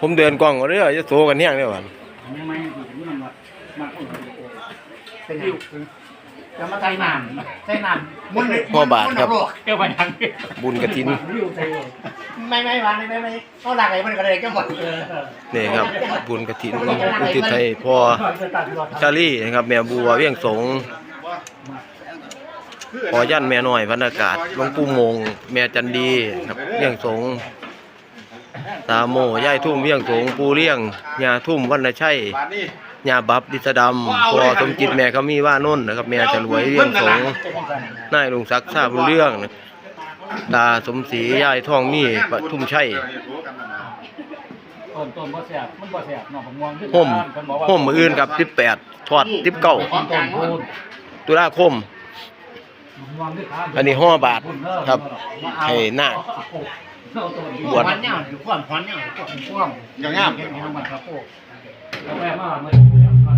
ผมเดินกล้องก็เด้อจะโซกันแห้งเด้อวันไม่ไม่นี่มันมาเป็นไงจะมาใส่น้ำใส่น้ำมันพ่อบาทครับเจ้าไปทางบุญกระถินไม่ไม่วางไม่ไม่เขาหลักอะไรมันก็เลยก็หมดนี่ครับ บุญกระถินอุทิศให้พ่อชาลี่นะครับ แม่บัวเวียงสง ขอย่านแม่น้อยพันอากาศหลวงปู่โมง แม่จันดีครับเวียงสงตาโมย่ายทุ่มเวียงสงปูเลี้ยงยาทุ่มวรรณชัยบาทนี่ยาบับดิสดำพอสมจิตแม่เขามีว่านุ่นนะครับ แม่จะรวยเรื่องสงฆ์นายลุงศักดิ์ทราบรู้เรื่องนะตาสมศรียายท่องมีปทุมชัยต้นต้นบ่แสบมันบ่แสบเนาะผมมองขึ้นห่มห่มมืออื่นครับสิบแปดทอดสิบเก้าต้นต้นพูนตุลาคม อันนี้ห้อบาทครับให้นาคบวชหอนเนี่ยอยู่ความหอนเนี่ยความอย่างงามเห็นมันครับพวกแล้วแม่มาเมื่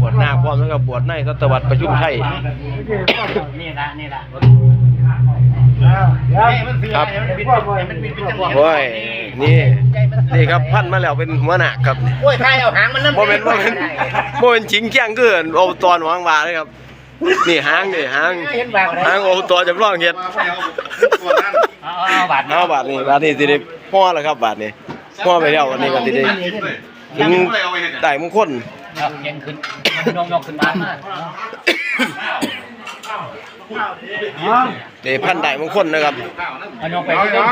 บวชหน้าพร้อมแล้วก็บวชในศตวรรษประชุมชัยนี่ละนี่ละครับมันเป็นจังหวะโอ้ยนี่นี่ครับพันมาแล้วเป็นหัวหน้าครับโอ้ยใครเอาหางมันน้ำโมเป็นโมเป็นโมเป็นชิงแข้งเกินเอาตอนวางวาเลยครับ นี่หางนี่หางเห็นแบบอะไรหางเอาตอนจำลองเฮ็ดมาไม่เอาตัวนั้นเอาเอาบาทเอาบาทนี่บาทนี่สิได้พ่อแล้วครับบาทนี่พ่อไปแล้ววันนี้ก็สิได้ถึงได้มงคลครับยังขึ้นยกยกขึ้นมามาได้พันได้มงคลนะครับเอายกไปเอาที่น้นี่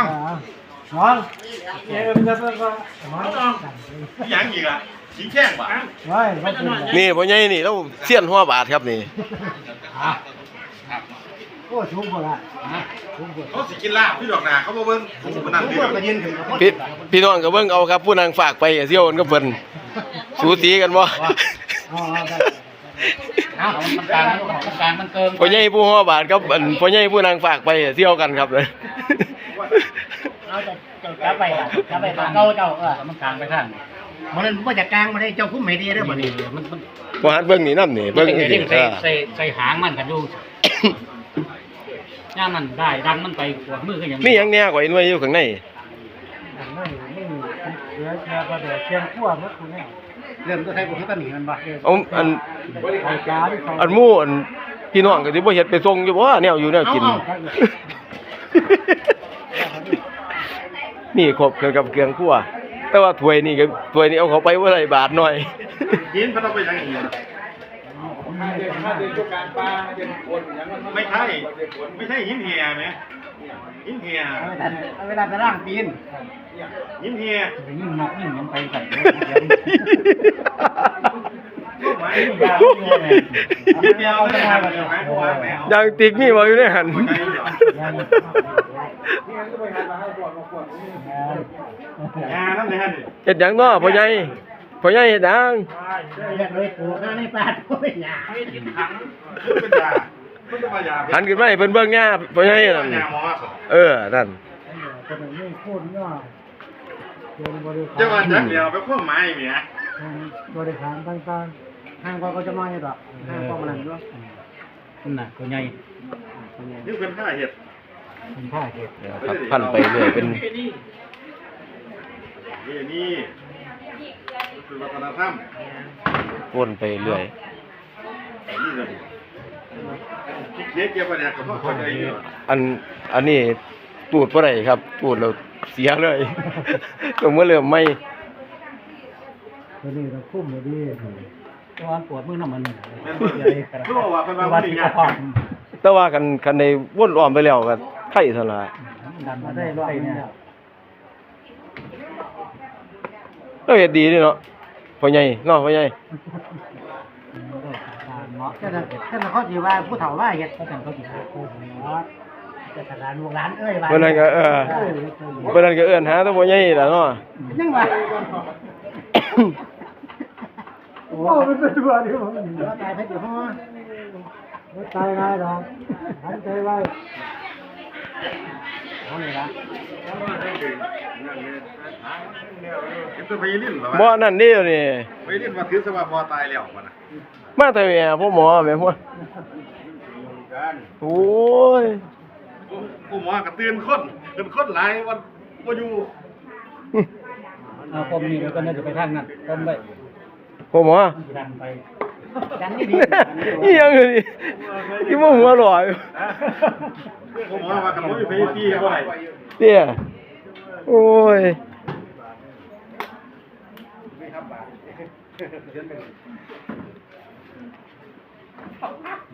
องยังอีกอะ ขี้แข้งบ่นี่พ่อใหญ่นี่เราเสี้ยนหัวบาทครับนี่เขาสิกินลาบพี่ดอกนาเขาบ่เบิ่งผมบ่นั่นดิพี่พี่น้องก็เบิ่งเอาครับ ผู้นางฝากไปเสี่ยวกันกับเพิ่นสูสีกันบ่เอามันกลางมันกลางมันเกินพ่อใหญ่ผู้หัวบาทกับอันพ่อใหญ่ผู้นางฝากไปเสี่ยวกันครับเลยเอาจะจะจับไปอะจับไปเก้าเจ้าเออมันกลางไปข้าง มันนั่นมันจะกลางมาได้เจ้าคุ้มไม่ดีเด้อบ่นี่มันมันบ่หันเบิ่งนี่นำนี่เบิ่งนี่สิใส่ใส่ใส่หางมันกันดูย่างมันได้ดันมันไปขวดมือก็ยังมีหยังแหน่กว่าไอ้หน่วยอยู่ข้างในเริ่มก็ใช้พวกต้นหนีมันบ่เอาอันอันหมู่อันพี่น้องก็สิบ่เฮ็ดไปส่งอยู่บ่แนวอยู่แนวกิน นี่ครบเครื่องกับเครื่องครัว แต่ว่าถ้วยนี่ก็ถ้วยนี่เอาเข้าไปบ่ได้บาทหน่อยกินเขาต้องไปยังอีกไม่ใช่ไม่ใช่หินเหียไหมหินเหียเวลาจะร่างปีนหินเหียยิ่งนกยิ่งมันไปใส่หินเดียวไม่ได้ไม่ได้ไม่ได้ยังติ๊กมีบ่อยู่ในหันงานนั่นเลยฮะเฮ็ดหยังเนาะพ่อใหญ่พ่อใหญ่เฮ็ดหยังอยากเลยปลูกในป่าด้วยหยากินถังเป็นยาเป็นมายาหันขึ้นมาให้เพิ่นเบิ่งหน้าพ่อใหญ่นั่นยาหมอเออนั่นเจ้าวันจักเดียวไปข้อไม้เมียบริหารต่างๆ ห้างก็จะมาอยู่ดอกห้างก็มันนั่นด้วยน่ะตัวใหญ่นี่เป็นข้าเห็ดเป็นผ้าเก็บครับพันไปเรื่อยเป็นนี่นี่คือวัฒนธรรมวนไปเรื่อยนี่เลยเด็กเกี่ยวกับเนี่ยเขาเข้าใจอยู่อันอันนี้ตูดบ่ได้ครับ ตูดแล้วเสียเลยต้องมาเริ่มใหม่ตัวนี้เราคุ้มเลยดี ตัวปวดมือน้ำมันรู้ว่าเป็นบางวัวัดนที่ที่ก็ยากพอแต่ว่ากันคันในวนอ้อมไปแล้วก็ไข่เท่านั้นล่ะดันมาได้ร้อยเนี่ยเราเฮ็ดดีนี่เนาะพ่อใหญ่เนาะพ่อใหญ่เนาะก็ถ้าเขาจีว่าผู้เฒ่าว่าเฮ็ดก็แต่เขาจีว่าผู้เนาะจะตลาดลูกหลานเอ้ยว่าเพิ่นนั่นก็เออเพิ่นนั่นก็เอิ้นหาแต่พ่อใหญ่ล่ะเนาะ ยังว่า โอ้เป็นตัวเดียวตายเพชรอยู่ห้อตายง่ายดอกหันใจไว้เอานี่ละเห็นตัวไปลิ้นเหรอบ่นั่นเด้นี่ไปลิ้นมาถือสว่าพอตายแล้วมันมาแต่แม่พ่อหมอแม่พ่อโอ้ยกูหมอกระตื่นคนตื่นคนหลายวันบ่อยู่เอาผมนี่เดี๋ยวก็น่าจะไปทางนั้นผมไป ผมหมอดันไปดันนี่ดีนี่ยังไงนี่ที่มันหัวหล่ออยู่ผมว่าว่ากันบ่มีไฟตีบ่ได้เนี่ยโอ้ย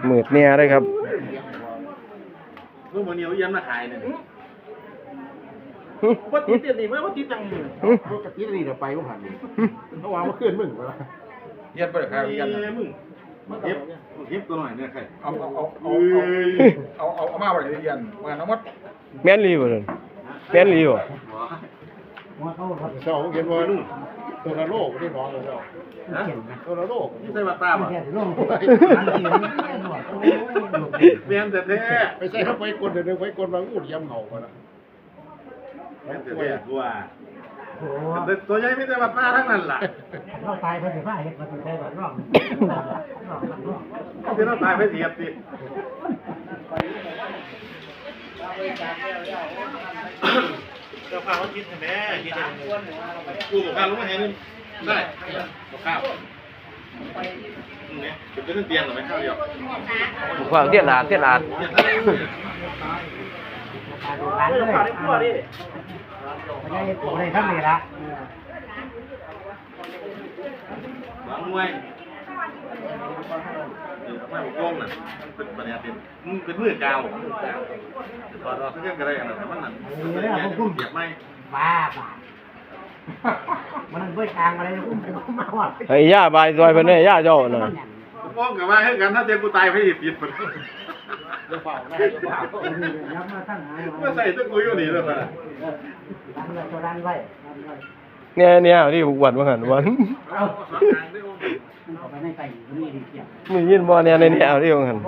มืดเนี่ยเลยครับลูกมื้อนี้เอาเอียนมาขายนี่หึบ่ติดเดี๋ยวนี้บ่ติดจังหึปกตินี่เดี๋ยวไปก็ผ่านนี่เพราะว่าเมื่อคืนมึงไปละ เฮียนไปเลยครับเย็นเอ้ยมึงเฮ็บเฮ็บตัวหน่อยเนี่ยใครเอาเอาเอาเอาเอาเอาเอามาไปเลยเย็นมาน้ำมัดแม่นรีบ่นั่นแม่นรีบ่เขาเขาเห็นว่านุ่งตัวละโลกได้น้องเลยเจ้าตัวละโลกนี่ใส่บาตาบ่แค่ที่ลงอันที่มันหนวดโอ้ยนแต่แท้ไปใส่เข้าไปกดเดี๋ยวไปกดบางอูดยำเหงาก่อนนะเมียนแต่แท้ตัว โอ้แต่ตัวใหญ่มีแต่บาตาทั้งนั้นล่ะเราตายเพิ่นสิพาเฮ็ดมาได้แบบร่องที่เราตายไปเสียบสิเจ้าข้าวกินใช่ไหมกินกูบอกข้าวรู้ไหมนี่ได้บอกข้าวเนี่ยจะเป็นเตียงหรือไม่ข้าวเดียวขวางเทียนอาดเทียนอาด ร้านเลยไม่ได้ผมได้ทำนี่ละหลังมวยไม่บอกกล้งน่ะเป็นปัญญาเป็นมึงเป็นมือกาวถอดออกเรื่องก็ได้กันนะมันนั่นเสียบไหมบ้าบ้ามันเบิ่ทางอะไรอุ้มผมมาว่าไอ้ย่าบายซอยเพิ่นเด้ย่าเจ้าน่ะป้องกับว่าให้กันถ้าเจอกูตายไปผิดผิดมัน ยับมาตั้งหาเมื่อใส่ตะกุยอยู่นี่แล้วป่ะดันไว้ตัวดันไว้ดันไว้เนี่ยเนี่ยที่ผูกวันว่าหันวันไปในไก่นี่ดีเทียวมึงยินบ่เนี่ยในแนวที่ว่าหัน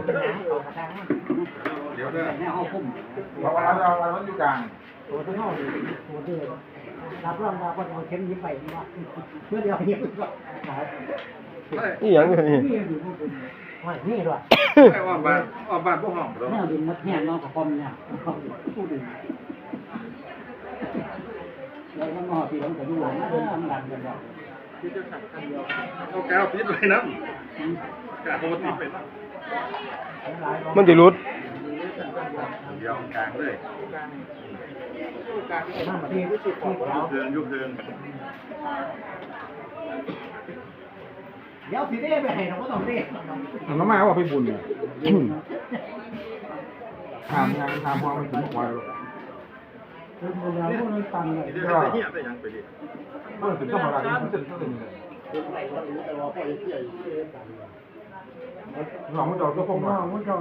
เดี๋ยวเนี่ยเราเราเราอยู่กลางตัวที่ห้องตัวที่รับรองว่าคนเอาเข็มยิ้มไปนี่ว่าเพื่อเดียวยิ้มก็นี่ยังอ ยู่นี่นี่อยู่ว่านี่ด้วยไม่ว่าบ้านว่าบ้านพวกห้องเราแนวดินมดแห้งน้องกับคอมเนี่ยผู้ดึงแล้วมันมาปีหลังแต่ดูหลังมันดันกันแบบเอาแก้วพิษไปน้ำกาวติดไปน้มันสิหลุดำเดี๋ยวกลางเลยนั่นที่ที่เขายุคเทิงยุคเทิง เดี๋ยวสีเด้ไปให้เราก็ต้องเด้น้ำมาว่าไปบุญเนี่ยทำงานทำความมันถึงควายคือมันเราพวกนั้นตันเลยเดี๋ยวจะเหี้ยไปยังไปดิมันถึงต้องมาอะไรมันถึงต้องถึงเลยหลองมันจอดก็พงน้มาองมันก็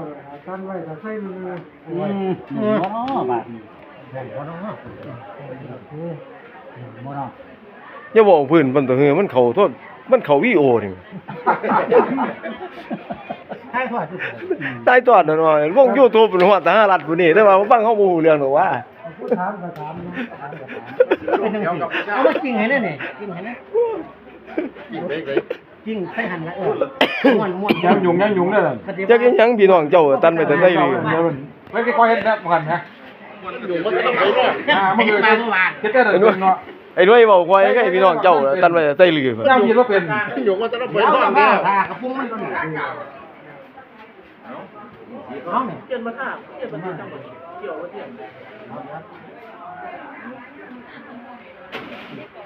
ตันไว้แต่ใส่มืออืมอ๋อบาดนี้แบ่งก็ต้องเนาะคือโมน้องอย่าบอกพื้นมันตัวเฮือมันเข้าโทษ มันเข้าวีโอนี่ใช่ทอดตายตอดนั่นว่าลง YouTube เป็นหัวตารัฐผู้นี้แต่ว่าฟังเขาบ่รู้เรื่องหรอกว่าพูดถามก็ถามนะถามก็ถามเอามาจริงให้แน่นี่จริงให้แน่จริงใส่หันละเออม่วนม่วนยังยุงยังยุงเลยจักอีหยังพี่น้องเจ้าตันไปแต่ได้เลยเดี๋ยวมันไม่ได้คอยเห็นนะกันนะอยู่มันจะต้องไปรอดอ่ามันคือเจ๊เจ๊เดินเนาะ ไอ้ด้วยบอกไว้ให้พี่น้องเจ้าตันไปแต่ได้เลยย่างยินว่าเป็นอยู่ว่าจะต้องไปเดี๋ยวรอดมาเนี่ยทากระปุ้งมันตัวนี้น้องเนี่ยเกี่ยวมาท่าเกี่ยวมาท่าจังหวะเกี่ยวว่าเกี่ยว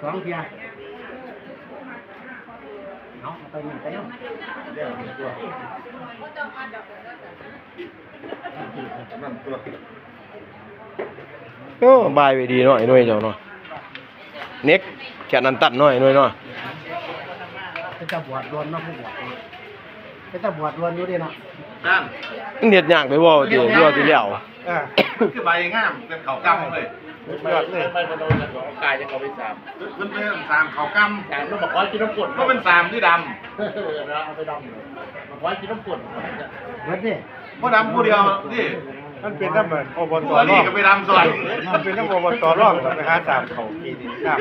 สองเทียเอาไปนี่ไปเนาะนั่นตัวโอ้บายไปดีเนาะไอ้หน่วยเจ้าเนาะ เน็กแค่นั้นตัดหน่อยหน่อยเนาะเป็นตะบวชรวนเนาะผู้บวชเป็นตะบวชรวนอยู่ดีเนาะจ้างมันเฮ็ดยากไปบ่เดี๋ยวเดี๋ยวสิแล้วคือใบงามเป็นเขากำเลยยอดเลยไม่กระโดดจากกายจะเอาไปสามเพิ่นเป็นสามเขากำสามแล้วบอกว่ากินน้ำกรดก็เป็นสามที่ดเอาไปดำเลยบอกว่ากินน้ำกรดเบิดดิำผู้ดำผู้เดียวนี่ มันเป็นน้ำเหมือนอบตผู้นี่ก็ไปดำซอยมันเป็นน้ำอบตร่องไปหาสามเขากีดินน้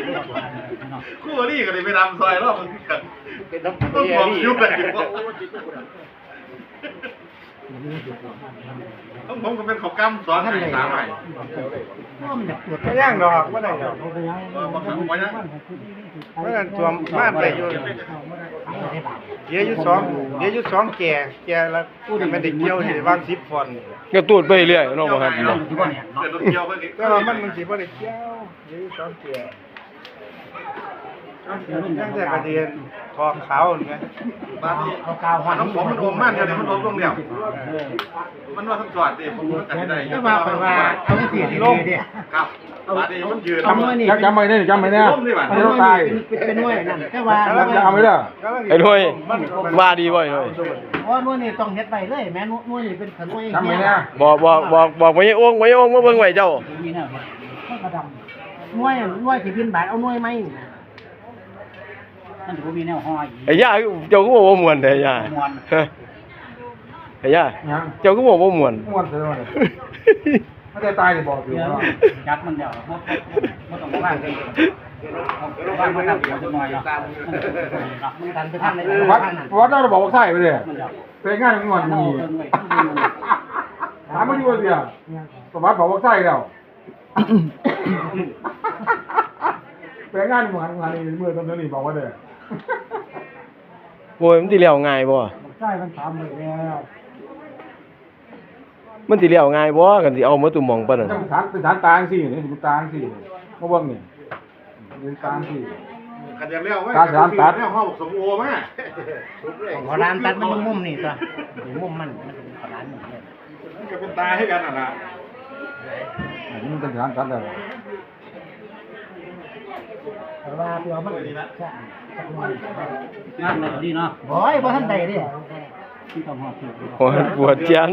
ำคู่นี่ก็เลยไปดำซอยรอบมันกันเป็นน้ำต้องมองยุบเลยต้องผมก็เป็นขอบกำสอนให้สามใหม่ว่ามันจะปวดไม่ย่างดอกไม่ได้ดอกเออมาขังไว้นะไม่ได้ตัวมาดไปอยู่ เดี๋ยวอยู่สองเดี๋ยวอยู่สองแก่แก่แล้วมันได้เกี่ยวสิวางสิบฟอนก็ตูดไปเรื่อยเนาะบ่ครับเกิดรถเกี่ยวเพิ่งก็ว่ามันมันสิบ่ได้เกี่ยวเดี๋ยวอยู่สองแก่ ยังแต่กระเดียนทองขาวนี่ไงบ้านนี้เอากาวหันน้ำผมมันอมมากเดี๋ยวนี่ยมันอมลงเดียวมันว่าทั้งสอดดิผมมันกันได้ก็ว่าไปว่าเอาเสียทีลมเนี่ยครับบ้านนี้มันยืนเอามือนี่จำไว้นี่จำไว้นี่ยล้มนี่บ้านมันจะตายเป็นเป็นหน่วยนั่นแต่ว่าจะเอาไว้เด้อไอ้ด้วยว่าดีบ่อ้ด้วยว่าหน่วยนี่ต้องเฮ็ดไปเลยแม่นหน่วยนี่เป็นขนวยจำไว้นี่ยบอกบอกบอกบอกไว้โอ่งไว้โอ่งมาเบิ่งไว้เจ้าน่วยหน่วยสิบินบาทเอาน่วยไหม มันถือว่ามีแนวห้อยไอ้ย่าเจ้าก็บอกว่าม่วนแต่ไอ้ย่าม่วนฮะไอ้ย่ายังเจ้าก็บอกว่าม่วนม่วนเสียเลยไม่ได้ตายบอกอยู่เดี๋ยวว่ายัดมันเดี๋ยวมันต้องว่างกันว่างมันนับเดี๋ยวจะน้อยเนาะมันทันไปทางไหนวัดทางนั้นวัดเราบอกว่าใช่ไปเลยมันเดี๋ยวเป็นงานม่วนเอามีเงินไว้ที่ดินมันถามมาอยู่ว่าเสียสวัสดิ์บอกว่าใช่แล้วเป็นงานม่วนงานนี้เมื่อตอนนี้บอกว่าเด้อ โอ้ยมันสิเลี้ยวง่ายบ่ใช่มันทำเลยแล้วมันสิเลี้ยวง่ายบ่กันสิเอามาตุ่มหมองปานนั้นเป็นฐานเป็นฐานตางสินี่เป็นตางสิมาเบิ่งนี่เป็นตางสิขันยังเลี้ยวไว้ตัดสามตัดเลี้ยวห้องสมโอมาขอร้านตัดมันมุมนี่ตัวมุมมันมันขอร้านนี่เลยมันก็เป็นตาให้กันน่ะนะอันนี้มันเป็นฐานตัดแล้ว แต่ว่าเดี๋ยวมันใช่งานมันดีเนาะโอ้ยบ่ทันใดดิที่ต้องหอบที่โอ้ยปวดเจียน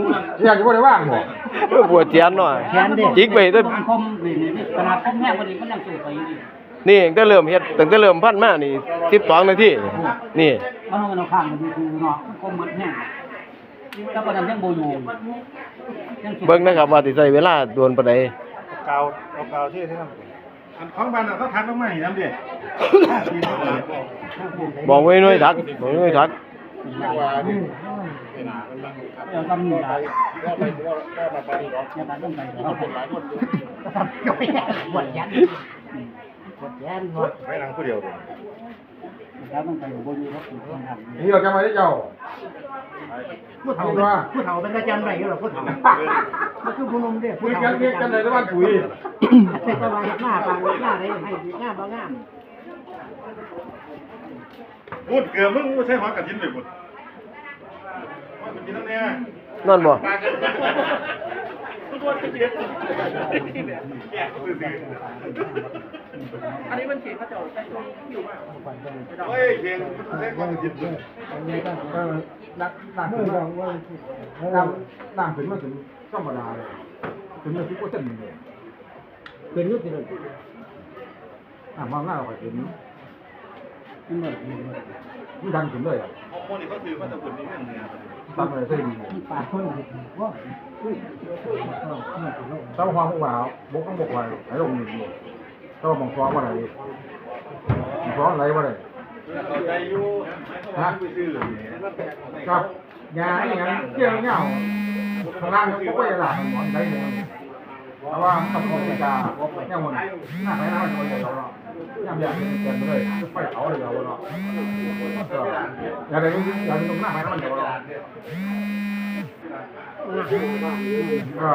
อยากจะบ่ได้ว่างบ่เออปวดเจียนหน่อยแขนดิจิกไปแต่คมนี่นี่ขนาดคมแห้งกว่านี้มันยังสูงไปอยู่ดินี่ตั้งแต่เริ่มเฮ็ดตั้งแต่เริ่มพันมานี่12นาทีนี่มันเอาเงินเอาข้างมันดูเนาะคมหมดแห้งถ้าประดันยังโบอยู่เบิ่งนะครับว่าสิใช้เวลาโดนปานใดเกาเอาเก่าที่ที่นั่น อันของบ้านน่ะเขาทักลงมาให้น้ำเด็ดบอกไว้หน่อยทักบอกไว้หน่อยทักเดี๋ยวทำนี่ได้อย่าตัดต้องไปเราเป็นหลายคนก็ทำก็ไม่ได้บวชยันบวชยันบวชไม่นั่งผู้เดียวเลย แล้วต้องไปโบอยู่ครับคุณต้องทำนี่เราจะมาได้เจ้าผู้เฒ่าผู้เฒ่าเป็นอาจารย์ไรอยู่หรอผู้เฒ่ามันคือผู้นมเด้คุยกันเรียกกันเลยแต่ว่าปุ๋ยเป็นตะวันหน้าปางหน้าไรให้หน้าบ่งามพูดเกือบมึงไม่ใช่หอยกระทินเลยพูดหอยกระทินนั่นเนี่ยนอนบ่ อันนี้มันเขียนเขาจะใช้อยู่มากเฮ้ยเขียนมันใช้หอยกระทินเลยเออนักนักขึ้นมาน้ำน้ำขึ้นมาถึงธรรมดาเลยถึงมาสิบเปอร์เซ็นต์เลยเป็นยุติเลยอะมองหน้าเราไปถึงมันเหมือนไม่ดันถึงเลยอะฮอร์โมนนี่เขาซื้อมาจากคนนี้เนี่ยทำอะไรใช่ดีมันปากคนว่าถ้าความพวกเราบกต้องบกไว้ให้ลงหนึ่งบ กถ้ามองฟ้องว่าอะไรมองฟ้องอะไรว่าอะไรเข้าใจอยู่ฮะไปซื้อเลยครับยาอย่างนั้นเกี่ยวเงาข้างล่างก็ไม่ได้หลับหมอนได้เลยเพราะว่าคำพูดจาเนี่ยมันหน้าไปหน้ามันจะเราย่ำยำเกินไปเลยไปเขาเลยเราเนาะอย่าได้อย่าได้ตรงหน้าไปหน้ามันเดี๋ยวเราก็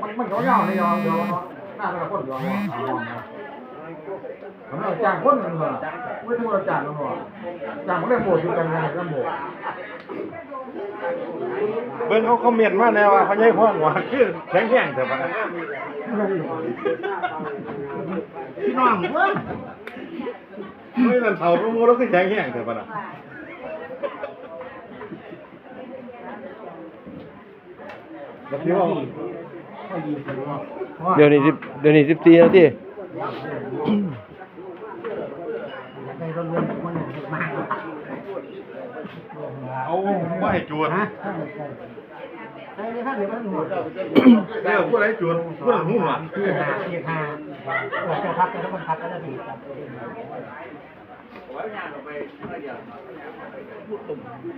มันมันเขาเงาในยอมยอม หน้าเราคนยอมยอมนะผมเราจ้างคนนึงเหรอไม่ต้องเราจ้างกันหรอจ้างเขาได้โบดอยู่กันนะกันโบดเบิ่งเขาคอมเมนต์มาแน่ว่าเขาใหญ่พ่อหัวคือแข็งแข็งแต่ว่าพี่น้องเว้ยไม่นั่นเผาโมแล้วก็แข็งแห้งเถอะปะนะแบบที่ว่า เดี๋ยวนี้10เดี๋ยวนี้14นาทีในโรงเรียนคนมาเอาไม่ให้จวดฮะใช่เลยครับเดี๋ยวมันหัวเดี๋ยวผู้ใดจวดผู้นั้นหูหนวดที่หาที่หาหัวเจ้าพักแล้วมันพักแล้วดีครับ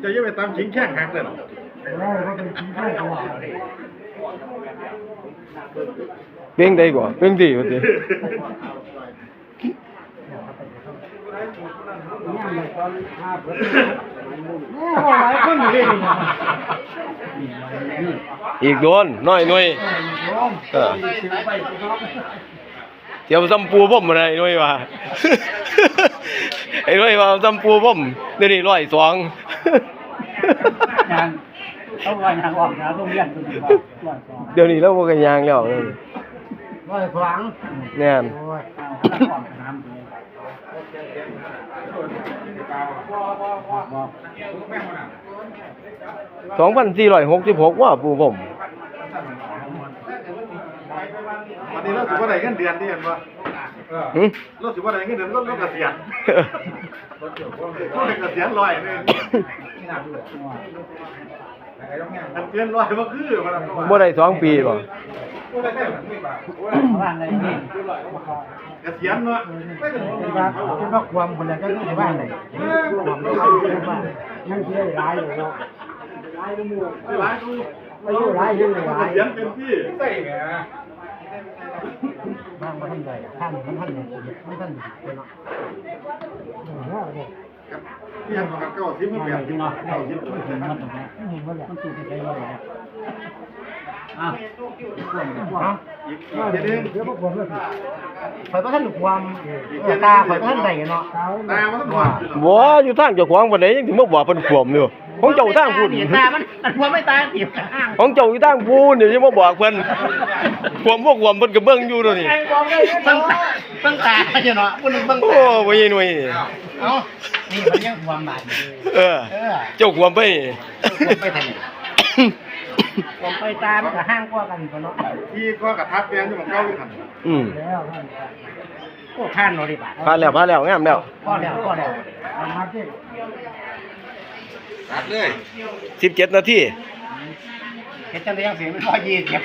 จะยังไปตามชิงแข้งหักเลยเหรอแล้วก็เป็นชิ้นให้ตัว เพ่งได้กว่าเพ่งดีกว่าดิอีกโดนน้อยหน่วยเออซื้อไปก็ต้องเดี๋ยวซ้ำปูผมอะไรหน่วยว่าไอ้หน่วยว่าซ้ำปูผมเดี๋ยวนี้ร้อยสอง งานต้องรายงานออกนะต้องเรียนตัวนี้ว่าร้อยสองเดี๋ยวนี้เราบ่กันยางแล้วเออร้อยสองแน่นโอ้ยเอาข้าวก่อนน้ำเลยบอก2,466ว่าปูผม วันนี้เราถือว่าได้เงินเดือนที่เห็นป่ะหึ เราถือว่าได้เงินเดือนเราเราเกษียณเราเกษียณลอยเลย อันเกินลอยก็คือมันบ่ได้สองปีบ่ว่างเลยนี่เกษียณเนาะที่ว่าที่ว่าความคนละก็ที่บ้านเลยความไม่เข้าที่บ้านยังเที่ยวร้ายอยู่เนาะร้ายกูไม่อยู่ร้ายยังเลยร้ายเกษียณเป็นที่ใส่แหมบ้างมาทำไรท่านมันท่านเนี่ยไม่ท่านเนาะ ที่ยังกับเก้าสิบไม่เปเปลี่ลี่ยยนนจจริริงงเนาะเนาะเก้าสิบมันตรงนี้มันมันสูดใจเลยอะขวมขวมอีกอีกเดือนนึงเดี๋ยวพวกผมเลยข่อยบ่ทันความตาข่อยบ่ทันได้เนาะตามันต้องหวานบ่อยู่ทางเจ้าของปานใดยังสิมาบอกเพิ่นขวมอยู่ของเจ้าทางพุ่นตามันมันความไม่ตาเตียบห้างของเจ้าอยู่ทางพูนเดี๋ยวจะมาบอกเพิ่น ขวมบ่ขวมเพิ่นก็เบิ่งอยู่เดี๋ยวนี้เบิ่งตาเบิ่งตาเนาะผู้นึงเบิ่งโอ้ตาบ่ยีหน่วยนี่เอ้านี่มันยังความบาดเออเออเจ้าขวมไปความไปทางไหนความไปตามันก็ห่างกว่ากันเนาะที่ก็กระทับเปลี่ยนที่ของเก้าอยู่หันอืมแล้วโอ้ท่านเนาะดิบาพาแล้วพาแล้วงามแล้วพอแล้วพอแล้วเอามาสิตัดเลย17นาทีเฮ็ดจังได๋ยังสิมันพอยี่สิบ